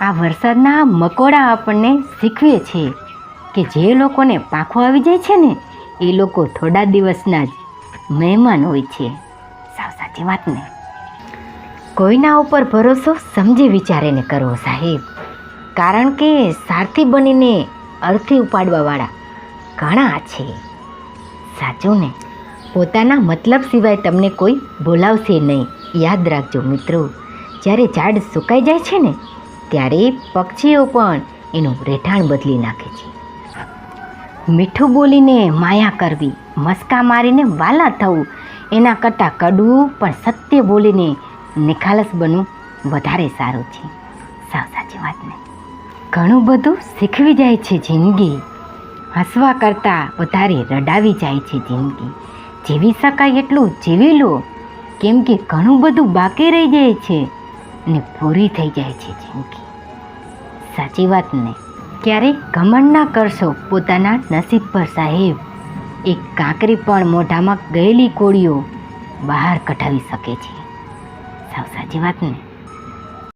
આ વરસાદના મકોડા આપણને શીખવે છે કે જે લોકોને પાખો આવી જાય છે ને, એ લોકો થોડા દિવસના જ મહેમાન હોય છે. સાવ સાચી વાત ને. કોઈના ઉપર ભરોસો સમજી વિચારીને કરવો સાહેબ. કારણ કે સારથી બનીને અર્થી ઉપાડવાવાળા ઘણા છે. સાચું ને. પોતાના મતલબ સિવાય તમને કોઈ બોલાવશે નહીં. યાદ રાખજો મિત્રો, જ્યારે ઝાડ સુકાઈ જાય છે ને ત્યારે પક્ષીઓ પણ એનું રહેઠાણ બદલી નાખે છે. મીઠું બોલીને માયા કરવી, મસ્કા મારીને વાલા થવું, એના કરતાં કડવું પણ સત્ય બોલીને નિખાલસ બનવું વધારે સારું છે. સાવ સાચી વાત નહીં ઘણું બધું શીખવી જાય છે જિંદગી. હસવા કરતાં વધારે રડાવી જાય છે જિંદગી. જીવી શકાય એટલું જીવી લો. કેમ કે ઘણું બધું બાકી રહી જાય છે. ને પૂરી થઈ જાય છે જિંદગી. સાચી વાત ને? ક્યારેય ઘમંડ ના કરશો પોતાના નસીબ પર સાહેબ. એક કાંકરી પણ મોઢામાં ગયેલી કોળીઓ બહાર કઢાવી શકે છે. સાવ સાચી વાત ને?